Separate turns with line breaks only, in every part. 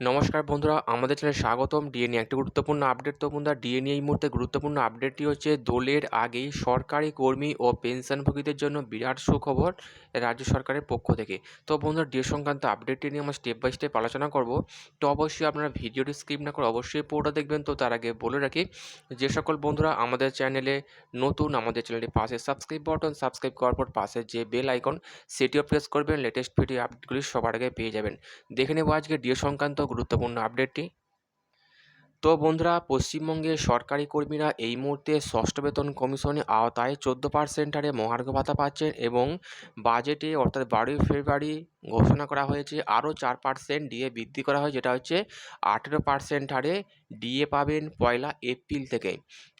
নমস্কার বন্ধুরা, আমাদের চ্যানেলে স্বাগতম। ডিএ নিয়ে একটি গুরুত্বপূর্ণ আপডেট তো বন্ধুরা ডিএ নিয়ে এই মুহূর্তে গুরুত্বপূর্ণ আপডেটটি হচ্ছে দোলের আগেই সরকারি কর্মী ও পেনশনভোগীদের জন্য বিরাট সুখবর রাজ্য সরকারের পক্ষ থেকে। তো বন্ধুরা ডিএ সংক্রান্ত আপডেটটি নিয়ে আমরা স্টেপ বাই স্টেপ আলোচনা করব। তো অবশ্যই আপনারা ভিডিওটি স্কিপ না করে অবশ্যই পুরোটা দেখবেন। তো তার আগে বলে রাখি, যে সকল বন্ধুরা আমাদের চ্যানেলে নতুন, আমাদের চ্যানেলটি পাশে সাবস্ক্রাইব বাটন সাবস্ক্রাইব করার পর পাশে যে বেল আইকন সেটিও প্রেস করবেন। লেটেস্ট ভিডিও আপডেটগুলি সবার আগে পেয়ে যাবেন। দেখে নেব আজকে ডিএ সংক্রান্ত গুরুত্বপূর্ণ আপডেটটি তো বন্ধুরা, পশ্চিমবঙ্গের সরকারি কর্মীরা এই মুহূর্তে ষষ্ঠ বেতন কমিশনের আওতায় চোদ্দ পার্সেন্ট হারে মহার্ঘ ভাতা পাচ্ছেন এবং বাজেটে অর্থাৎ বারোই ফেব্রুয়ারি ঘোষণা করা হয়েছে, আরও চার পার্সেন্ট ডিএ বৃদ্ধি করা হয়, যেটা হচ্ছে আঠেরো পার্সেন্ট হারে ডিএ পাবেন পয়লা এপ্রিল থেকে।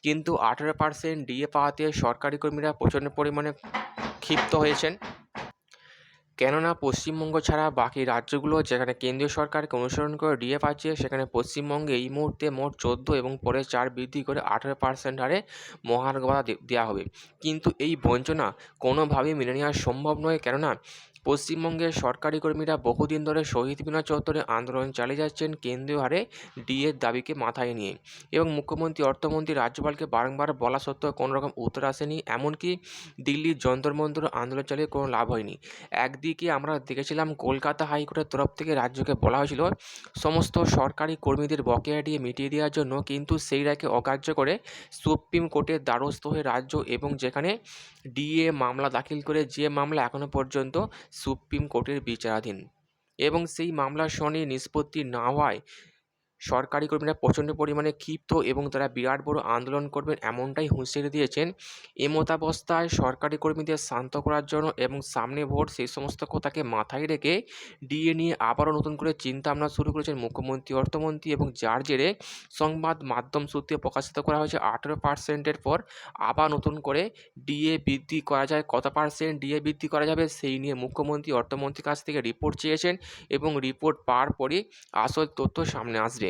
কিন্তু আঠেরো পার্সেন্ট ডিএ পাওয়াতে সরকারি কর্মীরা প্রচণ্ড পরিমাণে ক্ষিপ্ত হয়েছেন। কেননা পশ্চিমবঙ্গ ছাড়া বাকি রাজ্যগুলো যেখানে কেন্দ্রীয় সরকারকে অনুসরণ করে ডিএ পাচ্ছে সেখানে পশ্চিমবঙ্গে এই মুহূর্তে মোট চোদ্দ এবং পরে চার বৃদ্ধি করে আঠেরো পার্সেন্ট হারে মহার্ঘ দেওয়া হবে। কিন্তু এই বঞ্চনা কোনোভাবেই মেনে নেওয়া সম্ভব নয়। কেননা পশ্চিমবঙ্গের সরকারি কর্মীরা বহুদিন ধরে শহীদ মিনার চত্বরে আন্দোলন চালিয়ে যাচ্ছেন কেন্দ্রীয় হারে ডিএর দাবিকে মাথায় নিয়ে। এবং মুখ্যমন্ত্রী, অর্থমন্ত্রী রাজ্যপালকে বারংবার বলা সত্ত্বেও কোনো রকম উত্তর আসেনি। এমনকি দিল্লির যন্তর মন্তর আন্দোলন চালিয়ে কোনো লাভ হয়নি। একদিকে আমরা দেখেছিলাম কলকাতা হাইকোর্টের তরফ থেকে রাজ্যকে বলা হয়েছিল, সমস্ত সরকারি কর্মীদের বকেয়া দিয়ে মিটিয়ে দেওয়ার জন্য, কিন্তু সেই রায়কে অকার্য করে সুপ্রিম কোর্টের দ্বারস্থ হয়ে রাজ্য এবং যেখানে ডিএ মামলা দাখিল করে যে মামলা এখনও পর্যন্ত সুপ্রিম কোর্টের বিচারাধীন এবং সেই মামলার শুনানি নিষ্পত্তি না হওয়ায় সরকারি কর্মীরা প্রচণ্ড পরিমাণে ক্ষিপ্ত এবং তারা বিরাট বড় আন্দোলন করবেন এমনটাই হুঁশিয়ারি দিয়েছেন। এমতাবস্থায় সরকারি কর্মীদের শান্ত করার জন্য এবং সামনে ভোট সেই সমস্ত কথাকে মাথায় রেখে ডিএ নিয়ে আবারও নতুন করে চিন্তা ভাবনা শুরু করেছেন মুখ্যমন্ত্রী, অর্থমন্ত্রী এবং যার জেরে সংবাদ মাধ্যম সূত্রে প্রকাশিত করা হয়েছে, আঠেরো পার্সেন্টের পর আবার নতুন করে ডিএ বৃদ্ধি করা যায়। কত পার্সেন্ট ডিএ বৃদ্ধি করা যাবে সেই নিয়ে মুখ্যমন্ত্রী, অর্থমন্ত্রীর কাছ থেকে রিপোর্ট চেয়েছেন এবং রিপোর্ট পাওয়ার পরই আসল তথ্য সামনে আসবে।